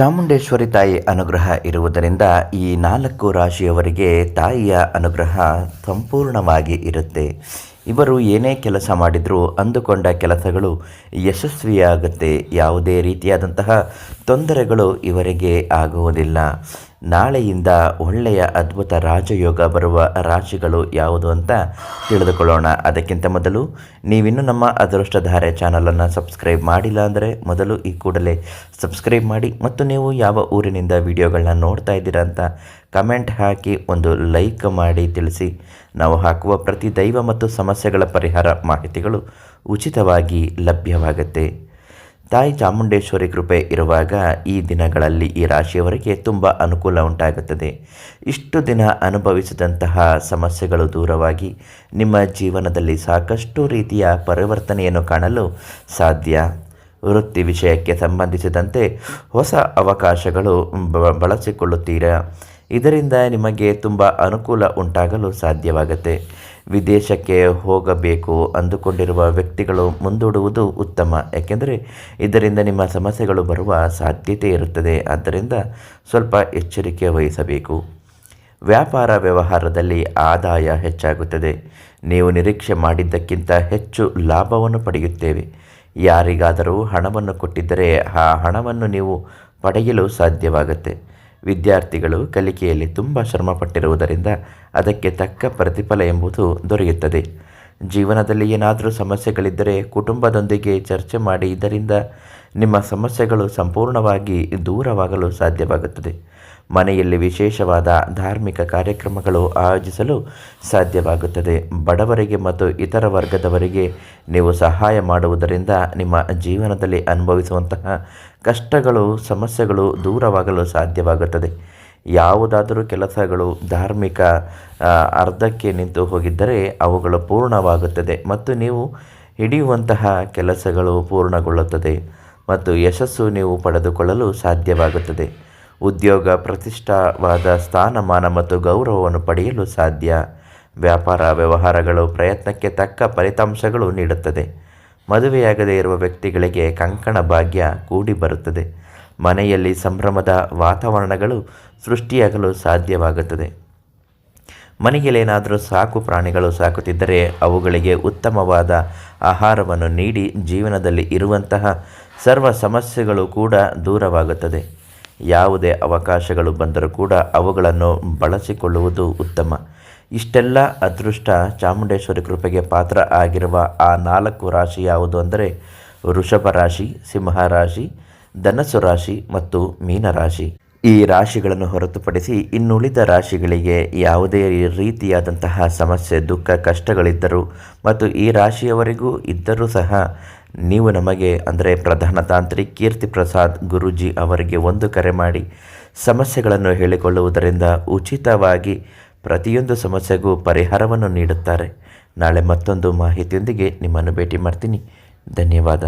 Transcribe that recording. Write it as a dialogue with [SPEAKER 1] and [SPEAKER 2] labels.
[SPEAKER 1] ಚಾಮುಂಡೇಶ್ವರಿ ತಾಯಿ ಅನುಗ್ರಹ ಇರುವುದರಿಂದ ಈ ನಾಲ್ಕು ರಾಶಿಯವರಿಗೆ ತಾಯಿಯ ಅನುಗ್ರಹ ಸಂಪೂರ್ಣವಾಗಿ ಇರುತ್ತೆ. ಇವರು ಏನೇ ಕೆಲಸ ಮಾಡಿದರೂ ಅಂದುಕೊಂಡ ಕೆಲಸಗಳು ಯಶಸ್ವಿಯಾಗುತ್ತೆ. ಯಾವುದೇ ರೀತಿಯಾದಂತಹ ತೊಂದರೆಗಳು ಇವರಿಗೆ ಆಗುವುದಿಲ್ಲ. ನಾಳೆಯಿಂದ ಒಳ್ಳೆಯ ಅದ್ಭುತ ರಾಜಯೋಗ ಬರುವ ರಾಶಿಗಳು ಯಾವುದು ಅಂತ ತಿಳಿದುಕೊಳ್ಳೋಣ. ಅದಕ್ಕಿಂತ ಮೊದಲು ನೀವಿನ್ನೂ ನಮ್ಮ ಅದೃಷ್ಟಧಾರೆ ಚಾನಲನ್ನು ಸಬ್ಸ್ಕ್ರೈಬ್ ಮಾಡಿಲ್ಲ ಅಂದರೆ ಮೊದಲು ಈ ಕೂಡಲೇ ಸಬ್ಸ್ಕ್ರೈಬ್ ಮಾಡಿ ಮತ್ತು ನೀವು ಯಾವ ಊರಿನಿಂದ ವಿಡಿಯೋಗಳನ್ನ ನೋಡ್ತಾ ಇದ್ದೀರಾ ಅಂತ ಕಮೆಂಟ್ ಹಾಕಿ ಒಂದು ಲೈಕ್ ಮಾಡಿ ತಿಳಿಸಿ. ನಾವು ಹಾಕುವ ಪ್ರತಿ ದೈವ ಮತ್ತು ಸಮಸ್ಯೆಗಳ ಪರಿಹಾರ ಮಾಹಿತಿಗಳು ಉಚಿತವಾಗಿ ಲಭ್ಯವಾಗುತ್ತೆ. ತಾಯಿ ಚಾಮುಂಡೇಶ್ವರಿ ಕೃಪೆ ಇರುವಾಗ ಈ ದಿನಗಳಲ್ಲಿ ಈ ರಾಶಿಯವರಿಗೆ ತುಂಬ ಅನುಕೂಲ ಉಂಟಾಗುತ್ತದೆ. ಇಷ್ಟು ದಿನ ಅನುಭವಿಸಿದಂತಹ ಸಮಸ್ಯೆಗಳು ದೂರವಾಗಿ ನಿಮ್ಮ ಜೀವನದಲ್ಲಿ ಸಾಕಷ್ಟು ರೀತಿಯ ಪರಿವರ್ತನೆಯನ್ನು ಕಾಣಲು ಸಾಧ್ಯ. ವೃತ್ತಿ ವಿಷಯಕ್ಕೆ ಸಂಬಂಧಿಸಿದಂತೆ ಹೊಸ ಅವಕಾಶಗಳು ಬಳಸಿಕೊಳ್ಳುತ್ತೀರಾ? ಇದರಿಂದ ನಿಮಗೆ ತುಂಬ ಅನುಕೂಲ ಉಂಟಾಗಲು ಸಾಧ್ಯವಾಗುತ್ತೆ. ವಿದೇಶಕ್ಕೆ ಹೋಗಬೇಕು ಅಂದುಕೊಂಡಿರುವ ವ್ಯಕ್ತಿಗಳು ಮುಂದೂಡುವುದು ಉತ್ತಮ. ಯಾಕೆಂದರೆ ಇದರಿಂದ ನಿಮ್ಮ ಸಮಸ್ಯೆಗಳು ಬರುವ ಸಾಧ್ಯತೆ ಇರುತ್ತದೆ. ಆದ್ದರಿಂದ ಸ್ವಲ್ಪ ಎಚ್ಚರಿಕೆ ವಹಿಸಬೇಕು. ವ್ಯಾಪಾರ ವ್ಯವಹಾರದಲ್ಲಿ ಆದಾಯ ಹೆಚ್ಚಾಗುತ್ತದೆ. ನೀವು ನಿರೀಕ್ಷೆ ಮಾಡಿದ್ದಕ್ಕಿಂತ ಹೆಚ್ಚು ಲಾಭವನ್ನು ಪಡೆಯುತ್ತೇವೆ. ಯಾರಿಗಾದರೂ ಹಣವನ್ನು ಕೊಟ್ಟಿದ್ದರೆ ಆ ಹಣವನ್ನು ನೀವು ಪಡೆಯಲು ಸಾಧ್ಯವಾಗುತ್ತೆ. ವಿದ್ಯಾರ್ಥಿಗಳು ಕಲಿಕೆಯಲ್ಲಿ ತುಂಬ ಶ್ರಮಪಟ್ಟಿರುವುದರಿಂದ ಅದಕ್ಕೆ ತಕ್ಕ ಪ್ರತಿಫಲ ಎಂಬುದು ದೊರೆಯುತ್ತದೆ. ಜೀವನದಲ್ಲಿ ಏನಾದರೂ ಸಮಸ್ಯೆಗಳಿದ್ದರೆ ಕುಟುಂಬದೊಂದಿಗೆ ಚರ್ಚೆ ಮಾಡಿ ಇದರಿಂದ ನಿಮ್ಮ ಸಮಸ್ಯೆಗಳು ಸಂಪೂರ್ಣವಾಗಿ ದೂರವಾಗಲು ಸಾಧ್ಯವಾಗುತ್ತದೆ. ಮನೆಯಲ್ಲಿ ವಿಶೇಷವಾದ ಧಾರ್ಮಿಕ ಕಾರ್ಯಕ್ರಮಗಳು ಆಯೋಜಿಸಲು ಸಾಧ್ಯವಾಗುತ್ತದೆ. ಬಡವರಿಗೆ ಮತ್ತು ಇತರ ವರ್ಗದವರಿಗೆ ನೀವು ಸಹಾಯ ಮಾಡುವುದರಿಂದ ನಿಮ್ಮ ಜೀವನದಲ್ಲಿ ಅನುಭವಿಸುವಂತಹ ಕಷ್ಟಗಳು, ಸಮಸ್ಯೆಗಳು ದೂರವಾಗಲು ಸಾಧ್ಯವಾಗುತ್ತದೆ. ಯಾವುದಾದರೂ ಕೆಲಸಗಳು ಧಾರ್ಮಿಕ ಅರ್ಧಕ್ಕೆ ನಿಂತು ಹೋಗಿದ್ದರೆ ಅವುಗಳು ಪೂರ್ಣವಾಗುತ್ತದೆ ಮತ್ತು ನೀವು ಹಿಡಿಯುವಂತಹ ಕೆಲಸಗಳು ಪೂರ್ಣಗೊಳ್ಳುತ್ತದೆ ಮತ್ತು ಯಶಸ್ಸು ನೀವು ಪಡೆದುಕೊಳ್ಳಲು ಸಾಧ್ಯವಾಗುತ್ತದೆ. ಉದ್ಯೋಗ, ಪ್ರತಿಷ್ಠಾವಾದ ಸ್ಥಾನಮಾನ ಮತ್ತು ಗೌರವವನ್ನು ಪಡೆಯಲು ಸಾಧ್ಯ. ವ್ಯಾಪಾರ, ವ್ಯವಹಾರಗಳು ಪ್ರಯತ್ನಕ್ಕೆ ತಕ್ಕ ಫಲಿತಾಂಶಗಳು ನೀಡುತ್ತದೆ. ಮದುವೆಯಾಗದೇ ಇರುವ ವ್ಯಕ್ತಿಗಳಿಗೆ ಕಂಕಣ ಭಾಗ್ಯ ಕೂಡಿ ಬರುತ್ತದೆ. ಮನೆಯಲ್ಲಿ ಸಂಭ್ರಮದ ವಾತಾವರಣಗಳು ಸೃಷ್ಟಿಯಾಗಲು ಸಾಧ್ಯವಾಗುತ್ತದೆ. ಮನೆಯಲ್ಲೇನಾದರೂ ಸಾಕು ಪ್ರಾಣಿಗಳು ಸಾಕುತ್ತಿದ್ದರೆ ಅವುಗಳಿಗೆ ಉತ್ತಮವಾದ ಆಹಾರವನ್ನು ನೀಡಿ ಜೀವನದಲ್ಲಿ ಇರುವಂತಹ ಸರ್ವ ಸಮಸ್ಯೆಗಳು ಕೂಡ ದೂರವಾಗುತ್ತದೆ. ಯಾವುದೇ ಅವಕಾಶಗಳು ಬಂದರೂ ಕೂಡ ಅವುಗಳನ್ನು ಬಳಸಿಕೊಳ್ಳುವುದು ಉತ್ತಮ. ಇಷ್ಟೆಲ್ಲ ಅದೃಷ್ಟ ಚಾಮುಂಡೇಶ್ವರಿ ಕೃಪೆಗೆ ಪಾತ್ರ ಆಗಿರುವ ಆ ನಾಲ್ಕು ರಾಶಿ ಯಾವುದು ಅಂದರೆ ವೃಷಭ ರಾಶಿ, ಸಿಂಹ ರಾಶಿ, ಧನಸ್ಸು ರಾಶಿ ಮತ್ತು ಮೀನರಾಶಿ ಈ ರಾಶಿಗಳನ್ನು ಹೊರತುಪಡಿಸಿ ಇನ್ನುಳಿದ ರಾಶಿಗಳಿಗೆ ಯಾವುದೇ ರೀತಿಯಾದಂತಹ ಸಮಸ್ಯೆ, ದುಃಖ, ಕಷ್ಟಗಳಿದ್ದರೂ ಮತ್ತು ಈ ರಾಶಿಯವರಿಗೂ ಇದ್ದರೂ ಸಹ ನೀವು ನಮಗೆ, ಅಂದರೆ ಪ್ರಧಾನ ತಾಂತ್ರಿ ಕೀರ್ತಿ ಪ್ರಸಾದ್ ಗುರೂಜಿ ಅವರಿಗೆ ಒಂದು ಕರೆ ಮಾಡಿ ಸಮಸ್ಯೆಗಳನ್ನು ಹೇಳಿಕೊಳ್ಳುವುದರಿಂದ ಉಚಿತವಾಗಿ ಪ್ರತಿಯೊಂದು ಸಮಸ್ಯೆಗೂ ಪರಿಹಾರವನ್ನು ನೀಡುತ್ತಾರೆ. ನಾಳೆ ಮತ್ತೊಂದು ಮಾಹಿತಿಯೊಂದಿಗೆ ನಿಮ್ಮನ್ನು ಭೇಟಿ ಮಾಡ್ತೀನಿ. ಧನ್ಯವಾದ.